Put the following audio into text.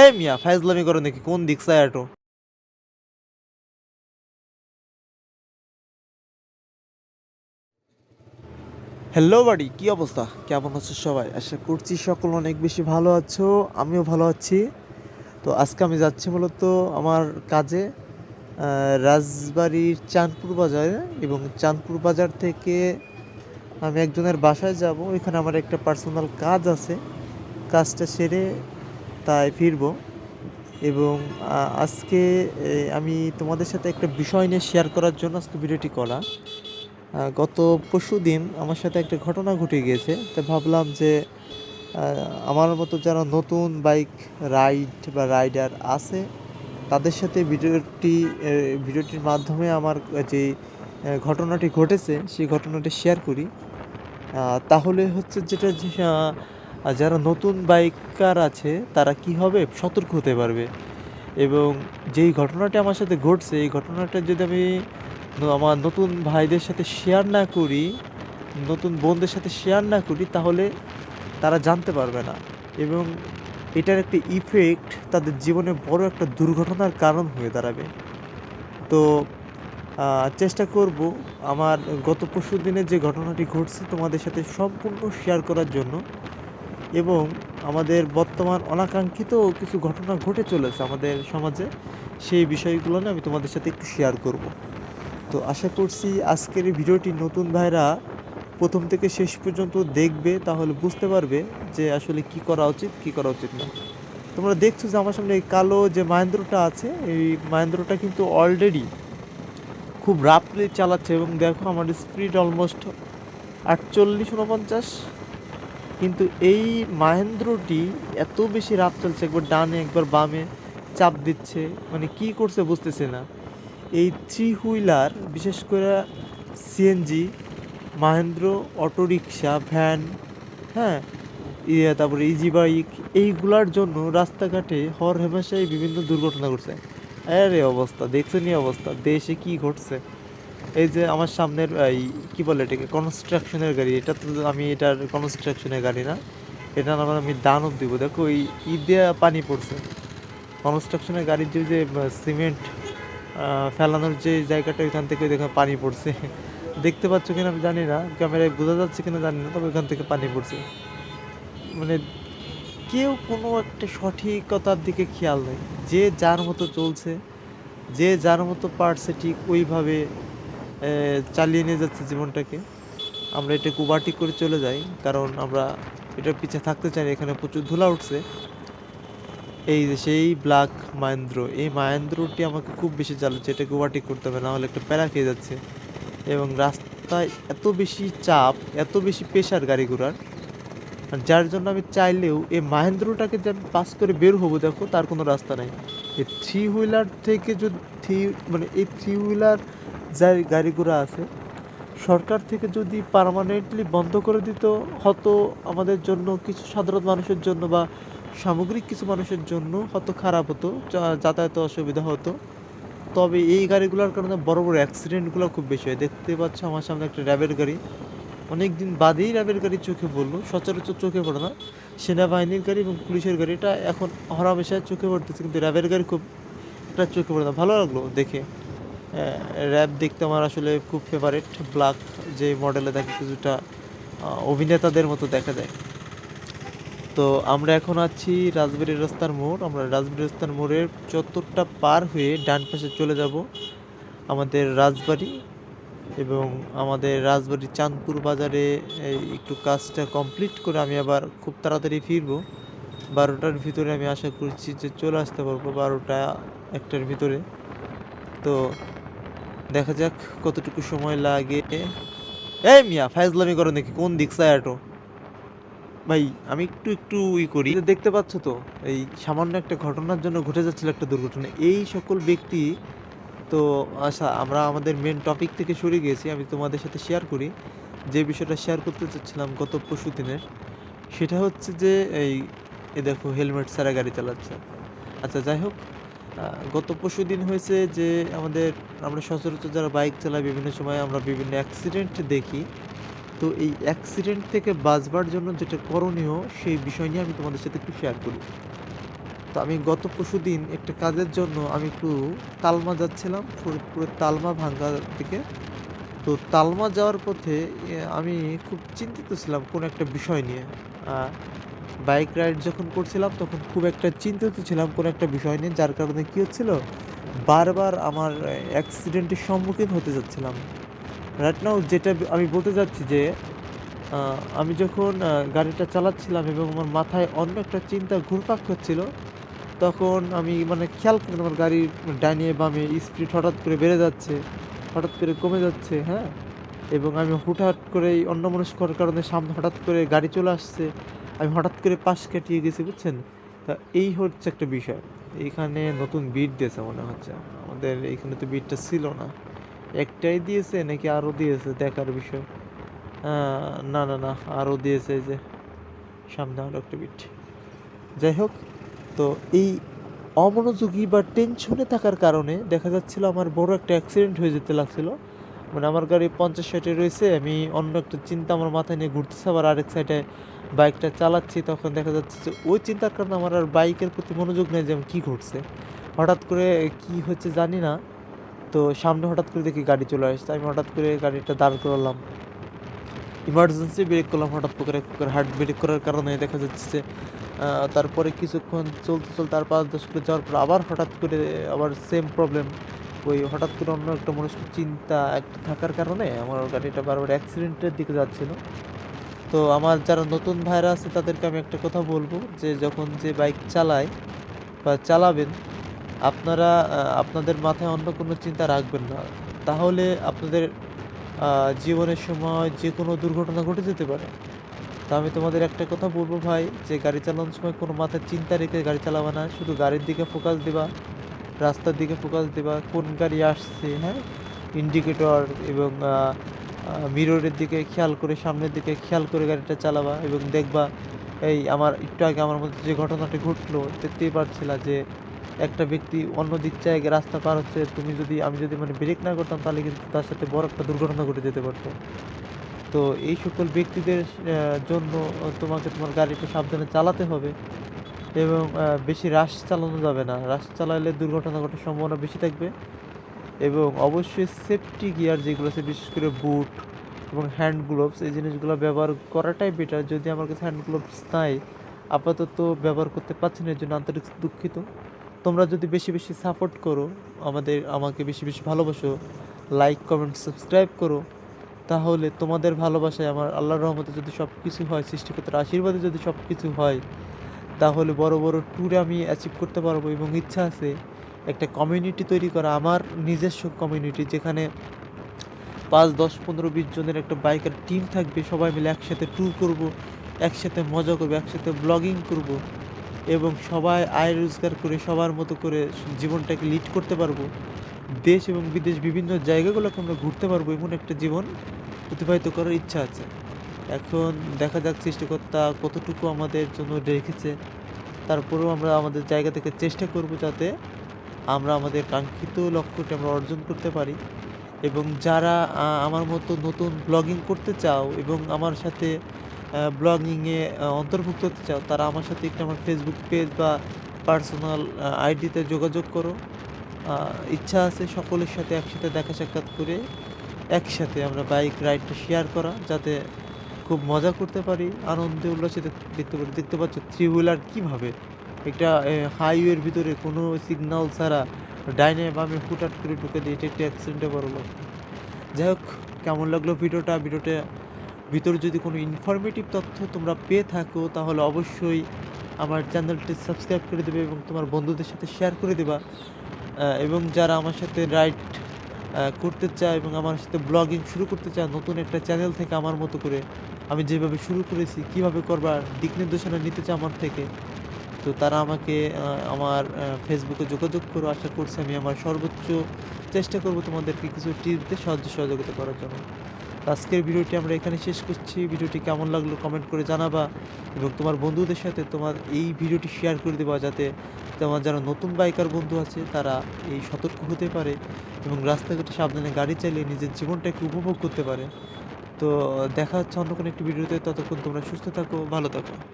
এই মিয়া, ফাইজলামি করো নাকি? কোন দিক চাই আটো হ্যালো বাড়ি কি অবস্থা? কেমন আছো সবাই? আশা করছি সকল অনেক বেশি ভালো আছো, আমিও ভালো আছি। তো আজকে আমি যাচ্ছি মূলত আমার কাজে রাজবাড়ির চাঁদপুর বাজারে এবং চাঁদপুর বাজার থেকে আমি একজনের বাসায় যাব। এখানে আমার একটা পার্সোনাল কাজ আছে। কাজটা সেরে তাই ফিরবো এবং আজকে আমি তোমাদের সাথে একটা বিষয় নিয়ে শেয়ার করার জন্য আজকে ভিডিওটি করা। গত পরশু দিন আমার সাথে একটা ঘটনা ঘটে গিয়েছে। তো ভাবলাম যে আমার মতো যারা নতুন বাইক রাইড বা রাইডার আছে, তাদের সাথে ভিডিওটি ভিডিওটির মাধ্যমে আমার যে ঘটনাটি ঘটেছে, সেই ঘটনাটি শেয়ার করি। তাহলে হচ্ছে যেটা আহ, যারা নতুন বাইকার আছে তারা কি হবে? সতর্ক হতে পারবে। এবং যেই ঘটনাটি আমার সাথে ঘটছে এই ঘটনাটা যদি আমি আমার নতুন ভাইদের সাথে শেয়ার না করি নতুন বোনদের সাথে শেয়ার না করি তাহলে তারা জানতে পারবে না। এবং এটার একটা ইফেক্ট তাদের জীবনে বড় একটা দুর্ঘটনার কারণ হয়ে দাঁড়াবে। তো চেষ্টা করব আমার গত পরশু দিনের যে ঘটনাটি ঘটছে তোমাদের সাথে সম্পূর্ণ শেয়ার করার জন্য। এবং আমাদের বর্তমান অনাকাঙ্ক্ষিত কিছু ঘটনা ঘটে চলেছে আমাদের সমাজে, সেই বিষয়গুলো নিয়ে আমি তোমাদের সাথে একটু শেয়ার করব। তো আশা করছি আজকের এই ভিডিওটি নতুন ভাইরা প্রথম থেকে শেষ পর্যন্ত দেখবে, তাহলে বুঝতে পারবে যে আসলে কি করা উচিত, কি করা উচিত না। তোমরা দেখছ যে আমার সামনে এই কালো যে মাহেন্দ্রটা আছে, এই মাহেন্দ্রটা কিন্তু অলরেডি খুব রাফলি চালাচ্ছে এবং দেখো আমার স্পিড অলমোস্ট আটচল্লিশ উনপঞ্চাশ কিন্তু এই মাহেন্দ্রটি এত বেশি রাফ চলছে, একবার ডানে, একবার বামে চাপ দিচ্ছে মানে কি করছে বুঝতেছে না। এই থ্রি হুইলার বিশেষ করে সিএনজি মাহেন্দ্র অটোরিকশা, ভ্যান হ্যাঁ ইয়ে তারপরে ইজি বাইক এইগুলার জন্য রাস্তাঘাটে হর হেমেশাই বিভিন্ন দুর্ঘটনা ঘটছে। আরে অবস্থা দেখছেন অবস্থা, দেশে কি ঘটছে? এই যে আমার সামনের, এই, কী বলে এটাকে? কনস্ট্রাকশনের গাড়ি। এটা তো আমি এটার কনস্ট্রাকশনের গাড়ি না। এটা না আমি দানব দিব। দেখো ওই ঈদে পানি পড়ছে। কনস্ট্রাকশনের গাড়ির যে যে সিমেন্ট ফেলানোর যে জায়গাটা ওইখান থেকে দেখো পানি পড়ছে। দেখতে পাচ্ছ কিনা আমি জানি না। ক্যামেরায় বোঝা যাচ্ছে কিনা জানি না, তবে ওইখান থেকে পানি পড়ছে। মানে কেউ কোনো একটা সঠিকতার দিকে খেয়াল নেই। যে যার মতো চলছে, যে যার মতো পারছে ঠিক ওইভাবে চালিয়ে নিয়ে যাচ্ছে জীবনটাকে। আমরা এটা কুবাটি করে চলে যাই, কারণ আমরা এটার পিছে থাকতে চাই এখানে প্রচুর ধুলা উঠছে। এই যে সেই ব্ল্যাক মাহেন্দ্র, এই মাহেন্দ্রটি আমাকে খুব বেশি জ্বালাচ্ছে এটাকে ওভারটেক করতে হবে না হলে একটা প্যারা খেয়ে যাচ্ছে। এবং রাস্তায় এত বেশি চাপ, এত বেশি প্রেশার গাড়ি ঘোড়ার যার জন্য আমি চাইলেও এই মাহেন্দ্রটাকে যে আমি পাস করে বের হব, দেখো তার কোনো রাস্তা নাই। এই থ্রি হুইলার থেকে যদি থ্রি মানে এই থ্রি হুইলার যার গাড়িগুলো আছে। সরকার থেকে যদি পার্মানেন্টলি বন্ধ করে দিত, হয়তো আমাদের জন্য কিছু সাধারণ মানুষের জন্য বা সামগ্রিক কিছু মানুষের জন্য হয়তো খারাপ হতো যাতায়াতে অসুবিধা হতো। তবে এই গাড়িগুলোর কারণে বড় বড় অ্যাক্সিডেন্টগুলো খুব বেশি হয়। দেখতে পাচ্ছ আমার সামনে একটা র্যাবের গাড়ি। অনেক দিন বাদেই র্যাবের গাড়ি চোখে পড়ল, সচরাচর চোখে পড়ে না। সেনাবাহিনীর গাড়ি এবং পুলিশের গাড়ি, এটা এখন হরামেশায় চোখে পড়তেছে, কিন্তু র্যাবের গাড়ি খুব একটা চোখে পড়ে না। ভালো লাগল দেখে। র্যাব দেখতে আমার আসলে খুব ফেভারিট ব্ল্যাক যে মডেলে দেখে কিছুটা অভিনেতাদের মতো দেখা যায়। তো আমরা এখন আছি রাজবাড়ি রাস্তার মোড়। আমরা রাজবাড়ি রাস্তার মোড়ের চত্বরটা পার হয়ে ডান পাশে চলে যাব আমাদের রাজবাড়ি এবং আমাদের রাজবাড়ি চাঁদপুর বাজারে একটু কাজটা কমপ্লিট করে আমি আবার খুব তাড়াতাড়ি ফিরবো। বারোটার ভিতরে আমি আশা করছি যে চলে আসতে পারব বারোটা একটার ভিতরে। তো দেখা যাক কতটুকু সময় লাগে। এই মিয়া, ফাইজলামি করো নাকি? কোন দিক আটো? ভাই, আমি একটু একটু ই করি। দেখতে পাচ্ছ তো, এই সামান্য একটা ঘটনার জন্য ঘটে যাচ্ছিল একটা দুর্ঘটনা। এই সকল ব্যক্তি তো আচ্ছা আমরা আমাদের মেন টপিক থেকে সরে গিয়েছি, আমি তোমাদের সাথে শেয়ার করি। যে বিষয়টা শেয়ার করতে চাচ্ছিলাম গত পরশু দিনের, সেটা হচ্ছে যে, এই দেখো হেলমেট ছাড়া গাড়ি চালাচ্ছে। আচ্ছা যাই হোক গত পরশু দিন হয়েছে যে আমাদের আমরা সচরাচর যারা বাইক চালাই বিভিন্ন সময় আমরা বিভিন্ন অ্যাক্সিডেন্ট দেখি। তো এই অ্যাক্সিডেন্ট থেকে বাঁচবার জন্য যেটা করণীয় সেই বিষয় নিয়ে আমি তোমাদের সাথে একটু শেয়ার করি। তো আমি গত পরশুদিন একটা কাজের জন্য আমি একটু তালমা যাচ্ছিলাম ফরিদপুরের তালমা ভাঙ্গার দিকে। তো তালমা যাওয়ার পথে আমি খুব চিন্তিত ছিলাম কোনো একটা বিষয় নিয়ে। বাইক রাইড যখন করছিলাম, তখন খুব একটা চিন্তিত ছিলাম কোনো একটা বিষয় নিয়ে, যার কারণে কী হচ্ছিল, বারবার আমার অ্যাক্সিডেন্টের সম্মুখীন হতে যাচ্ছিলাম। রাইট নাও যেটা আমি বলতে যাচ্ছি যে আমি যখন গাড়িটা চালাচ্ছিলাম এবং আমার মাথায় অন্য একটা চিন্তা ঘুরপাক হচ্ছিল তখন আমি মানে খেয়াল করি আমার গাড়ির ডাইনে বামে স্পিড হঠাৎ করে বেড়ে যাচ্ছে, হঠাৎ করে কমে যাচ্ছে হ্যাঁ? এবং আমি হুটহাট করে অন্য মনস্কর কারণে সামনে হঠাৎ করে গাড়ি চলে আসছে আমি হঠাৎ করে পাশ কাটিয়ে গেছি, বুঝছেন? তা এই হচ্ছে একটা বিষয়। এইখানে নতুন বিট দিয়েছে মনে হচ্ছে। আমাদের এইখানে তো বিটটা ছিল না। একটাই দিয়েছে নাকি আরও দিয়েছে? দেখার বিষয়। না না না আরও দিয়েছে যে, সামনে আরও একটা বিট যাই হোক, তো এই অমনোযোগী বা টেনশনে থাকার কারণে দেখা যাচ্ছিল আমার বড় একটা অ্যাক্সিডেন্ট হয়ে যেতে লাগছিল। মানে আমার গাড়ি পঞ্চাশ ষাটে রয়েছে, আমি অন্য একটা চিন্তা আমার মাথায় নিয়ে ঘুরতেছে, আবার আরেক সাইডে বাইকটা চালাচ্ছি, তখন দেখা যাচ্ছে যে ওই চিন্তার কারণে আমার আর বাইকের প্রতি মনোযোগ নেই যে আমি কী ঘটছে হঠাৎ করে কি হচ্ছে জানি না, তো সামনে হঠাৎ করে দেখি গাড়ি চলে আসছে, আমি হঠাৎ করে গাড়িটা দাঁড় করালাম। ইমার্জেন্সি ব্রেক করলাম, হঠাৎ করে করে হার্ট ব্রেক করার কারণে দেখা যাচ্ছে যে তারপরে কিছুক্ষণ চলতে চলতে আর পাঁচ দশ করে যাওয়ার পর আবার হঠাৎ করে আবার সেম প্রবলেম ওই হঠাৎ করে অন্য একটা মানুষের চিন্তা একটা থাকার কারণে আমার গাড়িটা বারবার অ্যাক্সিডেন্টের দিকে যাচ্ছিল। তো আমার যারা নতুন ভাইরা আছে, তাদেরকে আমি একটা কথা বলব যে, যখন যে বাইক চালায় বা চালাবেন, আপনারা আপনাদের মাথায় অন্য কোনো চিন্তা রাখবেন না। তাহলে আপনাদের জীবনের সময় যে কোনো দুর্ঘটনা ঘটে যেতে পারে। তো আমি তোমাদের একটা কথা বলব ভাই, যে গাড়ি চালানোর সময় কোনো মাথায় চিন্তা রেখে গাড়ি চালাবে না, শুধু গাড়ির দিকে ফোকাস দিবা। রাস্তার দিকে ফোকাস দিবা, কোন গাড়ি আসছে হ্যাঁ? ইন্ডিকেটর এবং মিররের দিকে খেয়াল করে, সামনের দিকে খেয়াল করে গাড়িটা চালাবা এবং দেখবা, এই আমার, একটু আগে আমার মধ্যে যে ঘটনাটি ঘটলো, দেখতেই পারছিলা যে একটা ব্যক্তি অন্য দিক চায় রাস্তা পার হচ্ছে। তুমি যদি, আমি যদি মানে ব্রেক না করতাম, তাহলে কিন্তু তার সাথে বড় একটা দুর্ঘটনা ঘটে যেতে পারতো। তো এই সকল ব্যক্তিদের জন্য তোমাকে তোমার গাড়িটা সাবধানে চালাতে হবে। এবং বেশি রাশ চালানো যাবে না। রাশ চালালে দুর্ঘটনা ঘটার সম্ভাবনা বেশি থাকবে এবং অবশ্যই সেফটি গিয়ার যেগুলো আছে, বিশেষ করে বুট এবং হ্যান্ড গ্লোভস এই জিনিসগুলো ব্যবহার করাটাই বেটার যদি আমার কাছে হ্যান্ড গ্লোভস নাই, আপাতত ব্যবহার করতে পারছি না এর জন্য আন্তরিক দুঃখিত। তোমরা যদি বেশি বেশি সাপোর্ট করো, আমাদের, আমাকে বেশি বেশি ভালোবাসো লাইক কমেন্ট সাবস্ক্রাইব করো, তাহলে তোমাদের ভালোবাসায় আমার আল্লাহর রহমতে যদি সব কিছু হয়, সৃষ্টিকর্তার আশীর্বাদে যদি সব কিছু হয় তাহলে বড় বড় ট্যুরে আমি অ্যাচিভ করতে পারব এবং ইচ্ছা আছে একটা কমিউনিটি তৈরি করা, আমার নিজস্ব কমিউনিটি যেখানে পাঁচ, দশ, পনেরো, বিশ জনের একটা বাইকের টিম থাকবে, সবাই মিলে একসাথে ট্যুর করব, একসাথে মজা করব, একসাথে ব্লগিং করব এবং সবাই আয় রোজগার করে, সবার মতো করে জীবনটাকে লিড করতে পারব। দেশ এবং বিদেশ বিভিন্ন জায়গাগুলোকে আমরা ঘুরতে পারব, এমন একটা জীবন অতিবাহিত করার ইচ্ছা আছে। এখন দেখা যাক সৃষ্টিকর্তা কতটুকু আমাদের জন্য রেখেছে। তারপরেও আমরা আমাদের জায়গা থেকে চেষ্টা করব যাতে আমরা আমাদের কাঙ্ক্ষিত লক্ষ্যটি আমরা অর্জন করতে পারি। এবং যারা আমার মতো নতুন ব্লগিং করতে চাও এবং আমার সাথে ব্লগিংয়ে অন্তর্ভুক্ত হতে চাও, তারা আমার সাথে একটু আমার ফেসবুক পেজ বা পার্সোনাল আইডিতে যোগাযোগ করো। ইচ্ছা আছে সকলের সাথে একসাথে দেখা সাক্ষাৎ করে একসাথে আমরা বাইক রাইডটা শেয়ার করা, যাতে খুব মজা করতে পারি, আনন্দে উল্লাসে দেখ- দেখতে পারি। দেখতে পাচ্ছ থ্রি হুইলার কীভাবে? একটা হাইওয়ের ভিতরে কোনো সিগন্যাল ছাড়া ডাইনে বামে হুটহাট করে ঢুকে দিয়ে এটা একটা অ্যাক্সিডেন্টে বড় লক্ষ্য যাই হোক, কেমন লাগল ভিডিওটা? ভিডিওটা ভিতরে যদি কোনো ইনফরমেটিভ তথ্য তোমরা পেয়ে থাকো, তাহলে অবশ্যই আমার চ্যানেলটি সাবস্ক্রাইব করে দেবে এবং তোমার বন্ধুদের সাথে শেয়ার করে দেবা। এবং যারা আমার সাথে রাইড করতে চায় এবং আমার সাথে ব্লগিং শুরু করতে চায়, নতুন একটা চ্যানেল থেকে আমার মতো করে আমি যেভাবে শুরু করেছি, কীভাবে করবার দিক নির্দেশনা নিতে চায় আমার থেকে, তো তারা আমাকে আমার ফেসবুকে যোগাযোগ করো। আশা করছি আমি আমার সর্বোচ্চ চেষ্টা করব তোমাদেরকে কিছু দিয়ে সাহায্য সহযোগিতা করার জন্য। আজকের ভিডিওটি আমরা এখানে শেষ করছি। ভিডিওটি কেমন লাগল কমেন্ট করে জানাবা এবং তোমার বন্ধুদের সাথে তোমার এই ভিডিওটি শেয়ার করে দেবা যাতে তোমার যারা নতুন বাইকার বন্ধু আছে, তারা এই সতর্ক হতে পারে এবং রাস্তাঘাটে সাবধানে গাড়ি চালিয়ে নিজের জীবনটাকে উপভোগ করতে পারে। তো দেখা হচ্ছে অন্য কোনো একটি ভিডিওতে। ততক্ষণ তোমরা সুস্থ থাকো ভালো থাকো।